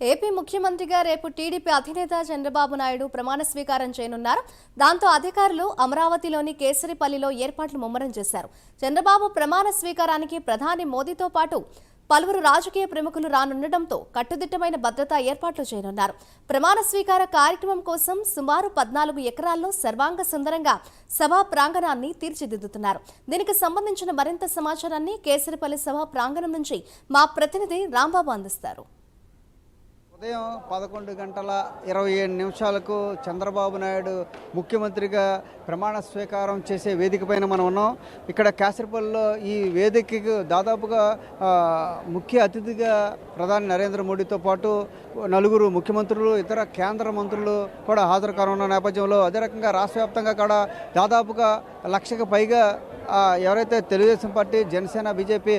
AP ముఖ్యమంత్రిగా రేపు TDP అధినేత చంద్రబాబు నాయుడు ప్రమాణ స్వీకారం చేయనున్నారు. దాంతో అధికారులు అమరావతిలోని కేసరిపల్లిలో ఏర్పాట్లు ముమ్మరం చేశారు. చంద్రబాబు ప్రమాణ స్వీకారానికి ప్రధాని మోదీతో పాటు పలువురు రాజకీయ ప్రముఖులు రానుండటంతో కట్టుదిట్టమైన భద్రతా ఏర్పాట్లు చేయనున్నారు. ప్రమాణ స్వీకార కార్యక్రమం కోసం సుమారు పద్నాలుగు ఎకరాల్లో సర్వాంగ సుందరంగా సభా ప్రాంగణాన్ని తీర్చిదిద్దుతున్నారు. దీనికి సంబంధించిన మరింత సమాచారాన్ని కేసరిపల్లి సభా ప్రాంగణం నుంచి మా ప్రతినిధి రాంబాబు అందిస్తారు. ఉదయం పదకొండు గంటల ఇరవై ఏడు నిమిషాలకు చంద్రబాబు నాయుడు ముఖ్యమంత్రిగా ప్రమాణ స్వీకారం చేసే వేదిక పైన మనం ఉన్నాం. ఇక్కడ కాసరపల్లిలో ఈ వేదికకు దాదాపుగా ముఖ్య అతిథిగా ప్రధాని నరేంద్ర మోడీతో పాటు నలుగురు ముఖ్యమంత్రులు ఇతర కేంద్ర మంత్రులు కూడా హాజరు కానున్న నేపథ్యంలో అదే రకంగా రాష్ట్ర వ్యాప్తంగా కూడా దాదాపుగా లక్షకు పైగా ఎవరైతే తెలుగుదేశం పార్టీ జనసేన బీజేపీ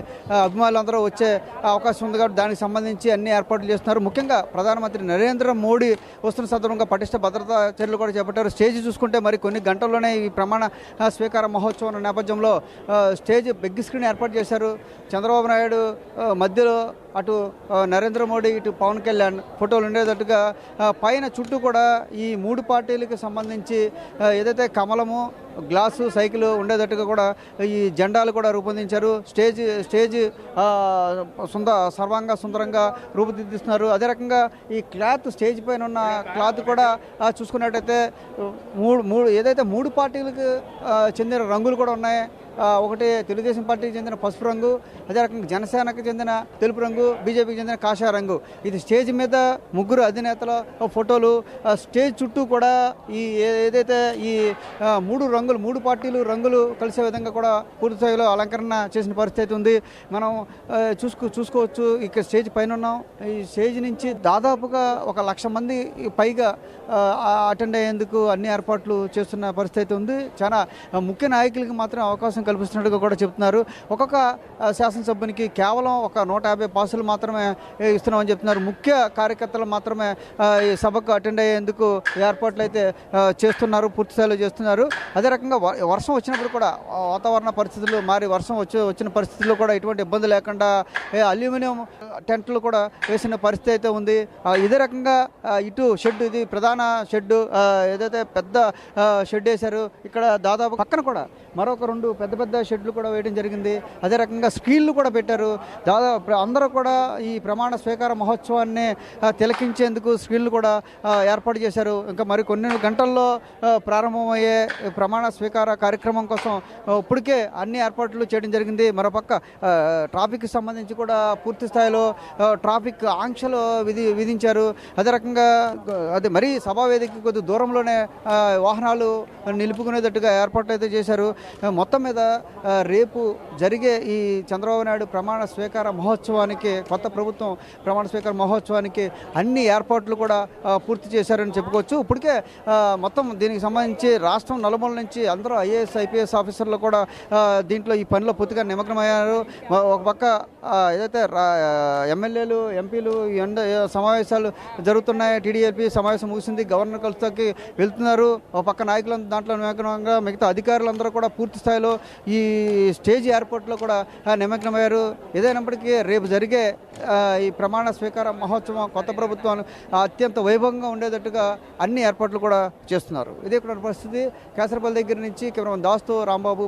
అభిమానులందరూ వచ్చే అవకాశం ఉంది కాబట్టి దానికి సంబంధించి అన్ని ఏర్పాట్లు చేస్తున్నారు. ముఖ్యంగా ప్రధానమంత్రి నరేంద్ర మోడీ వస్తున్న సందర్భంగా పటిష్ట భద్రతా చర్యలు కూడా చేపట్టారు. స్టేజ్ చూసుకుంటే మరి కొన్ని గంటల్లోనే ఈ ప్రమాణ స్వీకార మహోత్సవం నేపథ్యంలో స్టేజ్ బిగ్ స్క్రీన్ ఏర్పాటు చేశారు. చంద్రబాబు నాయుడు మధ్యలో అటు నరేంద్ర మోడీ ఇటు పవన్ కళ్యాణ్ ఫోటోలు ఉండేటట్టుగా పైన చుట్టూ కూడా ఈ మూడు పార్టీలకు సంబంధించి ఏదైతే కమలము గ్లాసు సైకిల్ ఉండేటట్టుగా కూడా ఈ జెండాలు కూడా రూపొందించారు. స్టేజ్ స్టేజ్ సుంద సర్వాంగ సుందరంగా రూపుదిద్దిస్తున్నారు. అదే రకంగా ఈ క్లాత్ స్టేజ్ పైన ఉన్న క్లాత్ కూడా చూసుకున్నట్టయితే మూడు మూడు ఏదైతే మూడు పార్టీలకు చెందిన రంగులు కూడా ఉన్నాయి. ఒకటి తెలుగుదేశం పార్టీకి చెందిన పసుపు రంగు అదే రకంగా జనసేనకు చెందిన తెలుపు రంగు బీజేపీకి చెందిన కాషాయ రంగు. ఇది స్టేజ్ మీద ముగ్గురు అధినేతల ఫోటోలు స్టేజ్ చుట్టూ కూడా ఈ ఏదైతే ఈ మూడు రంగులు మూడు పార్టీలు రంగులు కలిసే విధంగా కూడా పూర్తి స్థాయిలో అలంకరణ చేసిన పరిస్థితి ఉంది. మనం చూసుకో చూసుకోవచ్చు. ఇక్కడ స్టేజ్ పైన ఉన్నాం. ఈ స్టేజ్ నుంచి దాదాపుగా ఒక లక్ష మంది పైగా అటెండ్ అయ్యేందుకు అన్ని ఏర్పాట్లు చేస్తున్న పరిస్థితి ఉంది. చాలా ముఖ్య నాయకులకి మాత్రం అవకాశం కల్పిస్తున్నట్టుగా కూడా చెప్తున్నారు. ఒక్కొక్క శాసనసభ్యునికి కేవలం ఒక నూట యాభై పాసులు మాత్రమే ఇస్తున్నామని చెప్తున్నారు. ముఖ్య కార్యకర్తలు మాత్రమే ఈ సభకు అటెండ్ అయ్యేందుకు ఏర్పాట్లు అయితే చేస్తున్నారు పూర్తి స్థాయిలో చేస్తున్నారు. అదే రకంగా వర్షం వచ్చినప్పుడు కూడా వాతావరణ పరిస్థితులు మారి వర్షం వచ్చి వచ్చిన పరిస్థితుల్లో కూడా ఎటువంటి ఇబ్బంది లేకుండా అల్యూమినియం టెంట్లు కూడా వేసిన పరిస్థితి అయితే ఉంది. ఇదే రకంగా ఇటు షెడ్ ఇది ప్రధాన షెడ్ ఏదైతే పెద్ద షెడ్ వేశారు ఇక్కడ దాదాపు పక్కన కూడా మరొక రెండు పెద్ద పెద్ద షెడ్లు కూడా వేయడం జరిగింది. అదే రకంగా స్క్రీన్లు కూడా పెట్టారు. దాదాపు అందరూ కూడా ఈ ప్రమాణ స్వీకార మహోత్సవాన్ని తిలకించేందుకు స్క్రీన్లు కూడా ఏర్పాటు చేశారు. ఇంకా మరి కొన్ని గంటల్లో ప్రారంభమయ్యే ప్రమాణ స్వీకార కార్యక్రమం కోసం ఇప్పటికే అన్ని ఏర్పాట్లు చేయడం జరిగింది. మరోపక్క ఆ, ట్రాఫిక్కి సంబంధించి కూడా పూర్తి స్థాయిలో ట్రాఫిక్ ఆంక్షలు విధి విధించారు. అదే రకంగా అదే మరీ సభా వేదిక కొద్ది దూరంలోనే వాహనాలు నిలుపుకునేటట్టుగా ఏర్పాట్లు అయితే చేశారు మొత్తం మీద లేదా రేపు జరిగే ఈ చంద్రబాబు నాయుడు ప్రమాణ స్వీకార మహోత్సవానికి కొత్త ప్రభుత్వం ప్రమాణ స్వీకార మహోత్సవానికి అన్ని ఏర్పాట్లు కూడా పూర్తి చేశారని చెప్పుకోవచ్చు. ఇప్పటికే మొత్తం దీనికి సంబంధించి రాష్ట్రం నలుమూల నుంచి అందరూ ఐఏఎస్ ఐపీఎస్ ఆఫీసర్లు కూడా దీంట్లో ఈ పనిలో పూర్తిగా నిమగ్నమయ్యారు. ఒక పక్క ఏదైతే రా- ఎమ్మెల్యేలు ఎంపీలు ఎండ సమావేశాలు జరుగుతున్నాయి టీడీఎల్పీ సమావేశం ముగిసింది గవర్నర్ కలుస్తాకి వెళ్తున్నారు. ఒక పక్క నాయకులు దాంట్లో నిమగ్నంగా మిగతా అధికారులందరూ కూడా పూర్తి స్థాయిలో ఈ స్టేజ్ ఏర్పాట్లో కూడా నిమగ్నమయ్యారు. ఏదైనప్పటికీ రేపు జరిగే ఈ ప్రమాణ స్వీకార మహోత్సవం కొత్త ప్రభుత్వం అత్యంత వైభవంగా ఉండేటట్టుగా అన్ని ఏర్పాట్లు కూడా చేస్తున్నారు. ఇదే కూడా పరిస్థితి. కేసరపల్లి దగ్గర నుంచి కేవలం దాస్తు రాంబాబు